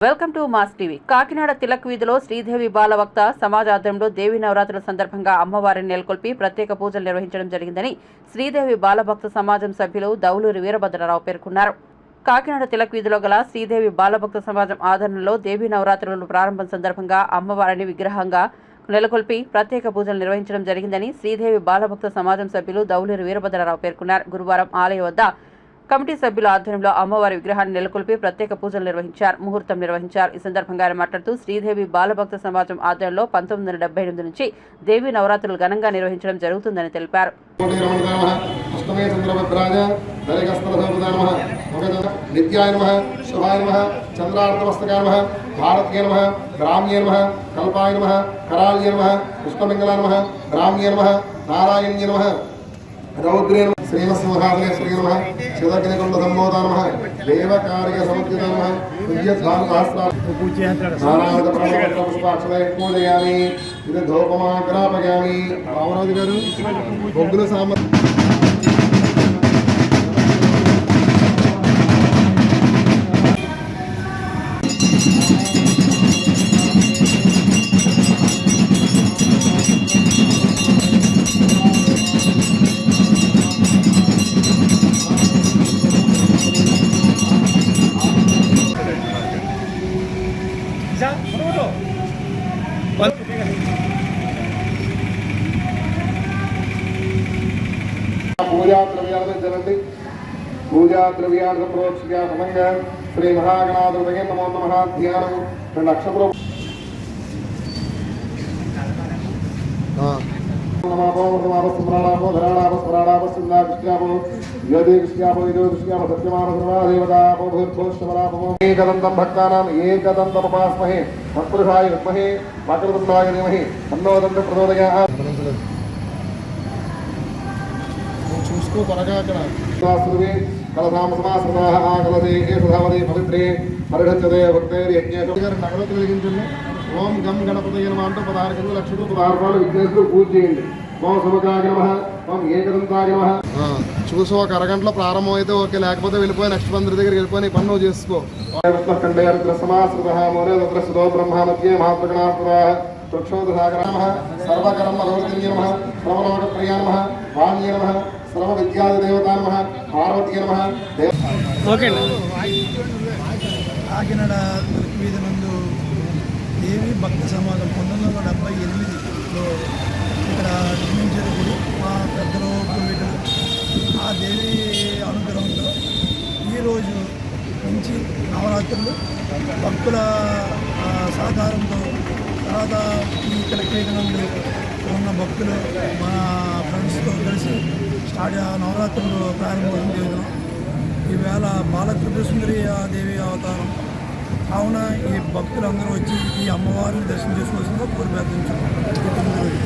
Welcome to Mass TV. Kakinada Tilak వీధిలో శ్రీదేవి బాలవక్త సమాజ ఆధ్వర్యంలో దేవి నవరాత్రుల సందర్భంగా అమ్మవారిని నెలకొల్పి ప్రత్యేక పూజలు నిర్వహించడం జరిగిందని శ్రీదేవి బాలభక్త సమాజం సభ్యులు దౌలూరి వీరభద్రరావు పేర్కొన్నారు. కాకినాడ తిలక్ వీధిలో గల శ్రీదేవి బాలభక్త సమాజం ఆధ్వర్యంలో దేవి నవరాత్రులను ప్రారంభం సందర్భంగా అమ్మవారిని విగ్రహంగా నెలకొల్పి ప్రత్యేక పూజలు నిర్వహించడం జరిగిందని శ్రీదేవి బాలభక్త సమాజం సభ్యులు దౌలూరి వీరభద్రరావు పేర్కొన్నారు. గురువారం ఆలయ వద్ద కమిటీ సభ్యుల ఆధ్వర్యంలో అమ్మవారి విగ్రహాన్ని నెలకొల్పి ప్రత్యేక పూజలు నిర్వహించారు ముహూర్తం నిర్వహించారు ఈ సందర్భంగా ఆయన మాట్లాడుతూ శ్రీదేవి బాలభక్త సమాజం ఆధ్వర్యంలో పంతొమ్మిది వందల డెబ్బై ఎనిమిది నుంచి దేవి నవరాత్రులు ఘనంగా నిర్వహించడం జరుగుతుందని తెలిపారు భారతీయ నమ గ్రామ్య నమ కల్పాయ నమ నమ పుష్పమంగళ నమ గ్రామ్య నమ నారాయణ్య నమ రౌద్రే నమ శ్రీమత్సింహాసనేశ్వరి నమ శివగ్నికుండ సంబోధ నమ దేవకార్య సముద్రిత నమ విద్యద్వార పూజయామి ఇది ధూపమాగ్రాపయామి. రామరాజు గారు బొగ్గుల సామ పూజా ద్రవ్యాలను జనండి పూజా ద్రవ్యాలను ప్రోక్షిగా సమంగా శ్రీ మహాగణాధుడగే నమో నమ ధ్యానం రెండు అక్షపురం ఏకదంతం భక్తానాం ఏకదంతముపాస్మహే మత్పురుషాయ విద్మహే వక్రతుండాయ ధీమహి. తన్నోదంత ప్రచోదయాత్. భక్తేర్ యజ్ఞేషు గారు నగలకు వెలిగించండి. ఓం గం గణపతయ నమ అంటూ పదహారు కింద లక్షలు పదహారు రూపాయలు విఘ్నేశ్వరుడు పూజ చేయండి. ఓం శుభకాయ నమ ఓం ఏకదంతాయ నమ. చూసి ఒక అరగంటలో ప్రారంభం అయితే ఓకే లేకపోతే వెళ్ళిపోయి నెక్స్ట్ మందిరి దగ్గరికి వెళ్ళిపోయి నీ పని నువ్వు చేసుకో. కండే రుద్ర సమాశ్రిత మోరే రుద్ర సుధో బ్రహ్మ మధ్య సర్వకర్మ సర్వలోక సర్వ విద్యాది దేవతా నమ పార్వతీ నమ దేవ కాకినాడ వీధి నందు దేవి భక్త సమాజం పంతొమ్మిది వందల డెబ్బై ఎనిమిదిలో ఇక్కడ నిర్మించిన గుడి. మా పెద్దలు పూర్వీకులు ఆ దేవి అనుగ్రహంతో ఈరోజు నుంచి నవరాత్రులు భక్తుల ఆ, సహకారంతో తర్వాత ఈ కలెక్టరేట్ నందు ఉన్న భక్తులు మన ఫ్రెండ్స్తో కలిసి నవరాత్రులు ప్రారంభం చేయడం. ఈవేళ బాలత్రిపుర దేవి అవతారం. కావున ఈ భక్తులందరూ వచ్చి ఈ అమ్మవారిని దర్శనం చేసుకోవాల్సిందిగా కోరి